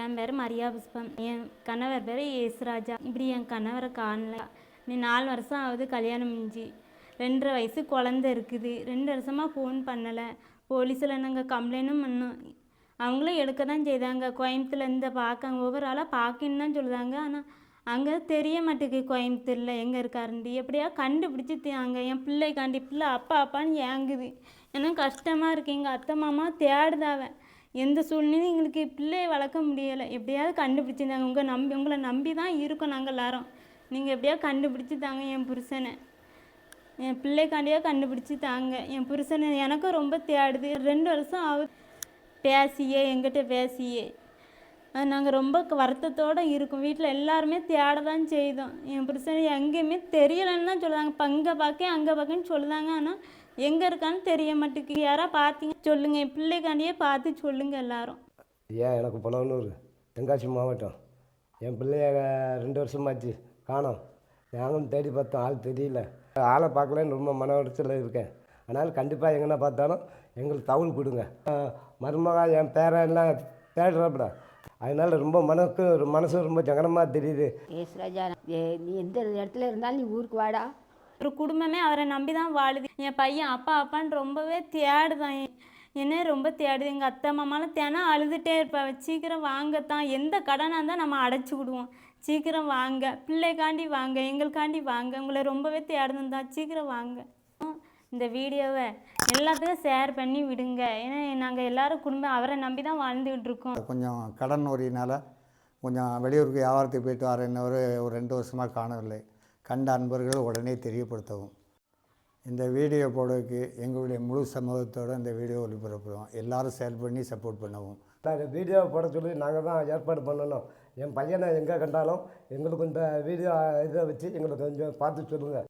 என் பேர் மரியா புஷ்பம். என் கணவர் பேர் யேசுராஜா இப்படி என் கணவரை காணல. நீ நாலு வருஷம் ஆகுது கல்யாணம் முடிஞ்சு. ரெண்டரை வயசு குழந்த இருக்குது. ரெண்டு வருஷமாக ஃபோன் பண்ணலை. போலீஸில் நாங்கள் கம்ப்ளைண்ட்டும் பண்ணோம். அவங்களும் எடுக்க தான் செய்தாங்க. கோயம்புத்தூர்லேருந்து பார்க்காங்க ஒவ்வொரு ஆளாக பார்க்கன்னு தான் சொல்லுதாங்க ஆனால் அங்கே தெரிய மாட்டேங்குது கோயம்புத்தூரில் எங்கே இருக்காருன்ட்டு. எப்படியா கண்டுபிடிச்சி தாங்க என் பிள்ளைக்காண்டி பிள்ளை அப்பா அப்பான்னு ஏங்குது. எனக்கு கஷ்டமாக இருக்குது எங்கள் அத்தை மாமா தேடுதாவேன் எந்த சூழ்நிலையும் எங்களுக்கு பிள்ளையை வளர்க்க முடியலை. எப்படியாவது கண்டுபிடிச்சிருந்தாங்க. உங்கள் நம்பி உங்களை நம்பி தான் இருக்கோம் நாங்கள் எல்லாரும். நீங்கள் எப்படியாவது கண்டுபிடிச்சி தாங்க என் புருஷனை. என் பிள்ளைக்காண்டியாக கண்டுபிடிச்சி தாங்க என் புருஷனை எனக்கும் ரொம்ப தேடுது. ரெண்டு வருஷம் ஆகுது. பேசியே எங்கிட்ட பேசியே. நாங்கள் ரொம்ப வருத்தத்தோடு இருக்கோம். வீட்டில் எல்லாருமே தேட தான் செய்தோம். என் பிரச்சனை எங்கேயுமே தெரியலைன்னு தான் சொல்லுதாங்க இப்போ அங்கே பார்க்க அங்கே பார்க்கன்னு சொல்லுதாங்க. ஆனால் எங்கே இருக்கான்னு தெரிய மாட்டேங்குது. யாராக பார்த்தீங்க சொல்லுங்கள் என் பிள்ளைக்காண்டியே பார்த்து சொல்லுங்கள் எல்லாரும். ஏன் எனக்கு புலவனூர் தென்காசி மாவட்டம். என் பிள்ளைய ரெண்டு வருஷமாச்சு காணோம். நாங்களும் தேடி பார்த்தோம் ஆள் தெரியல. ஆளை பார்க்கலன்னு ரொம்ப மன உடச்சலில் இருக்கேன். ஆனால் கண்டிப்பாக எங்கன்னா பார்த்தாலும் எங்களுக்கு தவுள் கொடுங்க. மருமகா என் பேரெல்லாம் தேடுறப்பட அதனால் ரொம்ப மனக்கு மனசு ரொம்ப சங்கடமாக தெரியுது. எஸ் ராஜா ஏ- நீ எந்த இடத்துல இருந்தாலும் நீ ஊருக்கு வாடா. ஒரு குடும்பமே அவரை நம்பி தான் வாழுது. என் பையன் அப்பா அப்பான்னு ரொம்பவே தேடுதான். என்ன ரொம்ப தேடுது. எங்கள் அத்தை மாமாலாம் தினம் அழுதுகிட்டே இருப்பாள் சீக்கிரம் வாங்கத்தான். எந்த கடனாக இருந்தால் நம்ம அடைச்சி விடுவோம். சீக்கிரம் வாங்க. பிள்ளைக்காண்டி வாங்க. எங்களுக்காண்டி வாங்க. உங்களை ரொம்பவே தேடணும் தான் சீக்கிரம் வாங்க. இந்த வீடியோவை எல்லாத்துக்கும் ஷேர் பண்ணி விடுங்க. ஏன்னா நாங்கள் எல்லாரும் குடும்பம் அவரை நம்பி தான் வாழ்ந்துக்கிட்டு இருக்கோம் கொஞ்சம் கடன் உரியினால் கொஞ்சம் வெளியூருக்கு வியாபாரத்துக்கு போயிட்டு வரேன்னு ஒரு ஒரு ரெண்டு வருஷமாக காணவில்லை. கண்ட அன்பர்கள் உடனே தெரியப்படுத்தவும். இந்த வீடியோ போடுறதுக்கு எங்களுடைய முழு சமூகத்தோடு இந்த வீடியோ ஒளிபரப்புவோம் எல்லாரும் ஷேர் பண்ணி சப்போர்ட் பண்ணவும். நாங்கள் வீடியோ போட சொல்லி நாங்கள் தான் ஏற்பாடு பண்ணணும். என் பையனை எங்கே கண்டாலும் எங்களுக்கு இந்த வீடியோ இதை வச்சு எங்களுக்கு கொஞ்சம் பார்த்து சொல்லுங்கள்